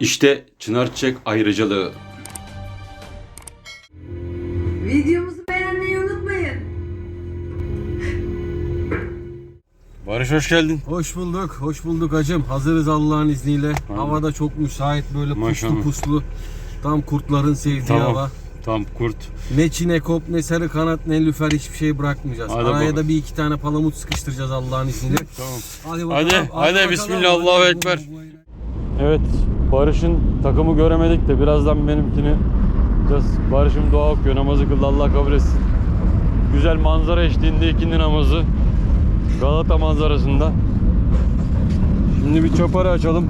İşte Çınar Çiçek ayrıcalığı. Videomuzu beğenmeyi unutmayın. Barış hoş geldin. Hoş bulduk, hoş bulduk hacım. Hazırız Allah'ın izniyle. Hava da çok müsait böyle puslu Maşallah. puslu. Tam kurtların sevdiği Tamam. hava. Tam kurt. Ne çinekop, ne sarı kanat, ne lüfer hiçbir şey bırakmayacağız. Hadi Araya bakalım. da bir iki tane palamut sıkıştıracağız Allah'ın izniyle. Tamam. Hadi Hadi, hadi, bakalım. bismillah, Allahu. Ekber. Evet, Barış'ın takımı göremedik de birazdan benimkini biraz Barış'ım dua okuyor, namazı kıldı Allah kabul etsin. Güzel manzara eşliğinde ikindi namazı. Galata manzarasında. Şimdi bir çaparı açalım.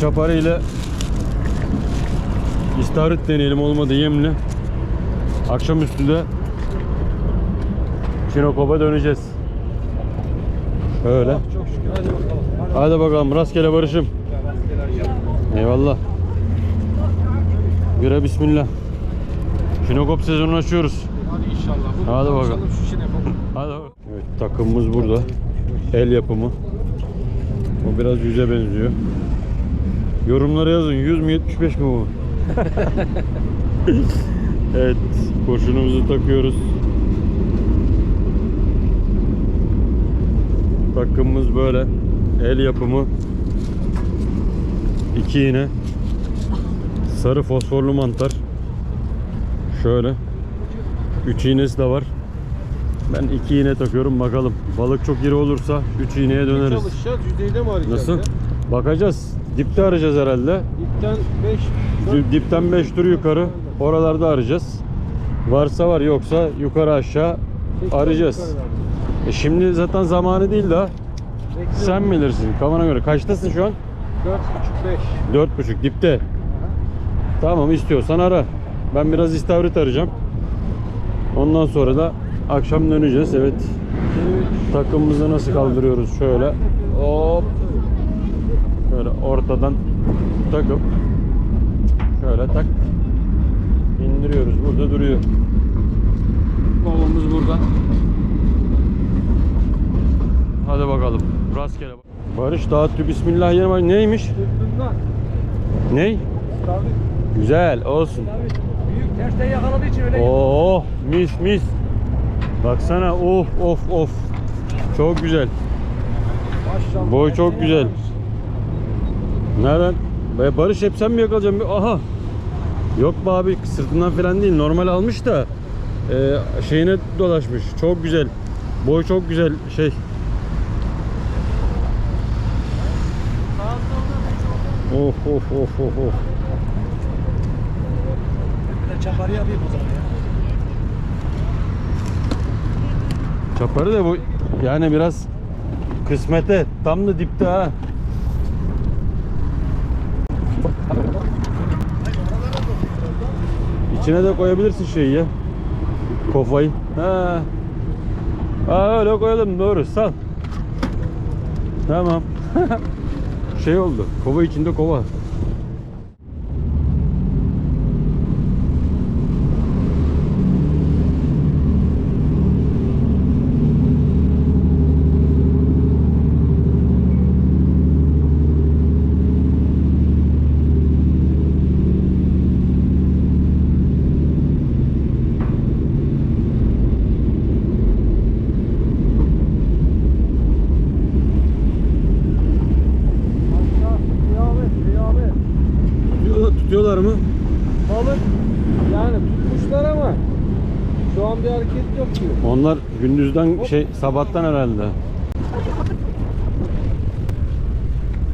Çaparı ile istavrit deneyelim olmadı yemli. Akşamüstü de Çinokop'a döneceğiz. Öyle. Çok şükür hadi bakalım. Hadi bakalım rastgele barışım. Eyvallah. Güre bismillah. Şinokop sezonunu açıyoruz. Hadi inşallah. Hadi bakalım. Hadi bakalım. Evet takımımız burada. El yapımı. O biraz yüze benziyor. Yorumlara yazın 100 mü 75 mi bu? evet kurşunumuzu takıyoruz. Takımımız böyle. El yapımı. İki iğne. Sarı fosforlu mantar. Şöyle. Üç iğnesi de var. Ben iki iğne takıyorum bakalım. Balık çok iri olursa üç iğneye döneriz. Çalışacağız, yüzeyde mi arayacağız? Nasıl? ya? Bakacağız. Dipte arayacağız herhalde. Dipten 5. Dip- Dipten 5 tur yukarı. Oralarda arayacağız. Varsa var yoksa yukarı aşağı arayacağız. E şimdi zaten zamanı değil daha. Sen bilirsin kafana göre. Kaçtasın şu an? 4,5 5. 4.5 dipte. Tamam istiyorsan ara. Ben biraz istavrit arayacağım. Ondan sonra da akşam döneceğiz. Evet. Takımımızı nasıl kaldırıyoruz? Şöyle. Hop. Şöyle ortadan takıp şöyle tak indiriyoruz. Burada duruyor. Kolumuz burada. Hadi bakalım. Rastgele. Barış dağıttı. Bismillahirrahmanirrahim. Neymiş? Ney? Güzel olsun. Büyük tersten yakaladığı için öyle Oh mis mis. Baksana of of of. Çok güzel. Maşallah. Boy çok güzel. Nereden? Be Barış hep sen mi yakalayacaksın? Aha. Yok be abi sırtından falan değil. Normal almış da e, şeyine dolaşmış. Çok güzel. Boy çok güzel şey. Of of of of çaparı yapayım o zaman ya. Çaparı da bu yani biraz kısmete tam da dipte ha. İçine de koyabilirsin şeyi ya. Kofayı. Ha. Ha öyle koyalım doğru sal. Tamam. şey oldu. Kova içinde kova. Tutuyorlar, mı? Balık yani tutmuşlar ama şu an bir hareket yok diyor. Onlar gündüzden şey sabahtan herhalde.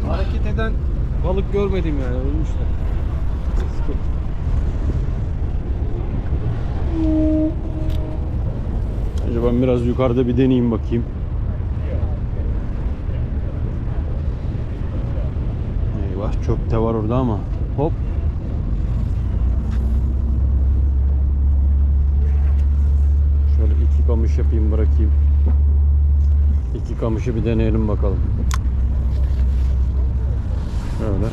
Hareket eden balık görmedim yani ölmüşler. Önce ben biraz yukarıda bir deneyeyim bakayım. Eyvah çok de var orada ama. Hop. Şöyle iki kamış yapayım bırakayım. İki kamışı bir deneyelim bakalım. Şöyle.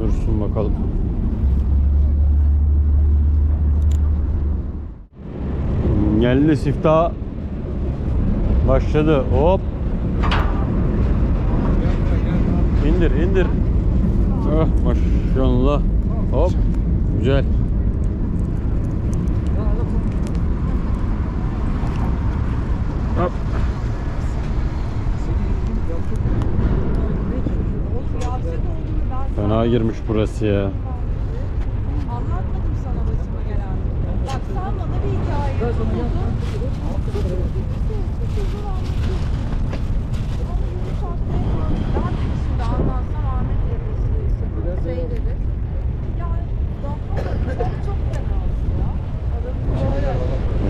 Dursun bakalım. Geldi siftah başladı. Hop. İndir indir. Oh, maşallah. Hop. Güzel. Hop. Fena girmiş burası ya. Anlatmadım sana başıma gelen. Bak sen bana bir hikaye böyle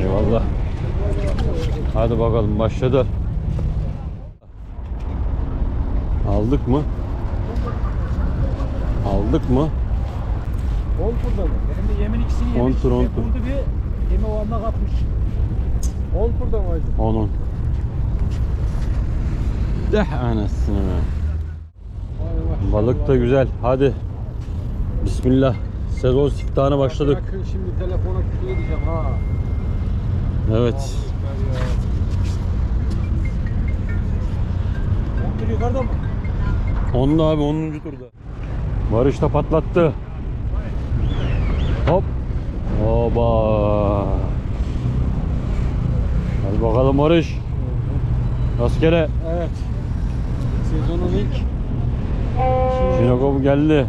Eyvallah. Hadi bakalım başladı. Aldık mı? Aldık mı? 10 turda mı? Benim de yemin ikisini yemiş. On tur, on Ve tur. Burada bir yeme oranına katmış. 10 turda mı hacı? Onun. Deh anasını be. Balık da güzel. Hadi. Bismillah. Sezon siftahına başladık. Bırakın şimdi telefona küfür edeceğim ha. Evet. On tur yukarıda mı? Onda abi 10. turda. Barış da patlattı. Hop. Oba. Hadi bakalım Barış. Rastgele. Evet. Sezonun ilk Şinokop geldi.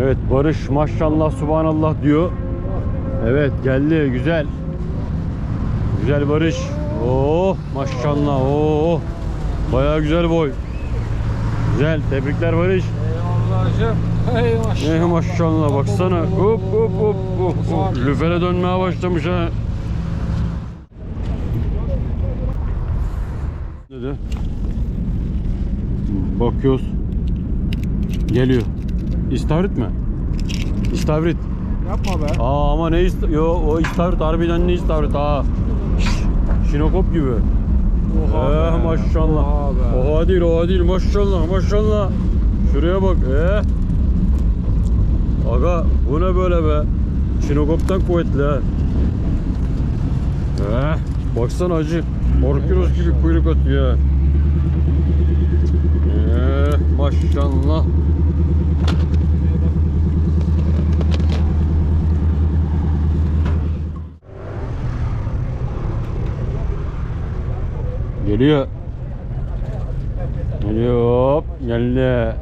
Evet Barış maşallah subhanallah diyor. Evet geldi güzel. Güzel Barış. Oh maşallah oh. Bayağı güzel boy. Güzel tebrikler Barış. Eyvallah hacım. Hey maşallah. Eh maşallah baksana. Hop hop hop hop. hop. Lüfere dönmeye başlamış ha. Dedi. Bakıyoruz. Geliyor. İstavrit mi? İstavrit. Yapma be. Aa ama ne ist Yo o istavrit harbiden ne istavrit ha. Şinokop gibi. Oha eh maşallah. Oha. Oha değil oha değil maşallah maşallah. Şuraya bak eh. Aga bu ne böyle be? Şinokop'tan kuvvetli ha. Eh, baksana acı. Orkinos gibi kuyruk atıyor ha. Eh, maşallah. Geliyor. Geliyor hop geldi.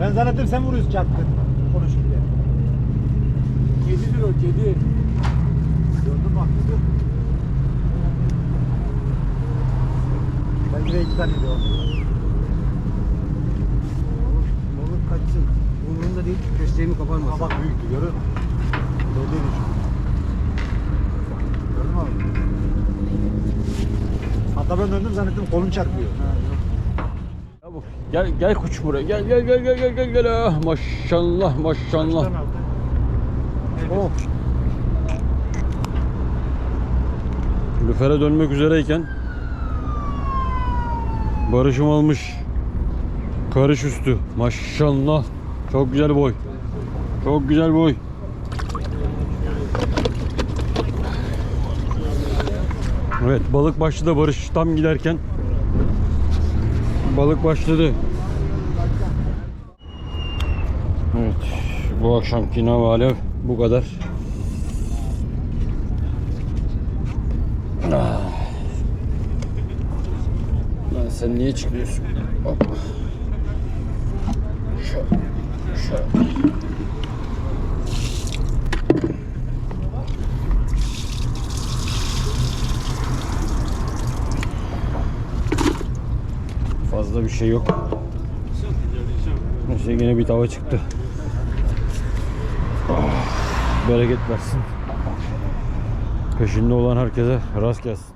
Ben zannettim sen vuruyorsun çaktın. Konuşurken. Kedidir o kedi. Gördün bak. Belki de iki taneydi o. Balık kaçsın. Umurumda değil. Kösteğimi Ama koparmasın. bak büyüktü görün. Belliydi çünkü. Gördün mü abi? Hatta ben döndüm zannettim kolum çarpıyor. Çabuk. Gel gel kuş buraya. Gel gel gel gel gel gel gel. Ah, maşallah maşallah. Oh. Lüfere dönmek üzereyken Barış'ım almış. Karış üstü. Maşallah. Çok güzel boy. Çok güzel boy. Evet balık başladı Barış tam giderken. Balık başladı. Evet bu akşamki nav alev bu kadar. Lan sen niye çıkıyorsun? Hop. Şöyle. Fazla bir şey yok. Neyse yine bir tava çıktı. Ah, Bereket versin. Peşinde olan herkese rast gelsin.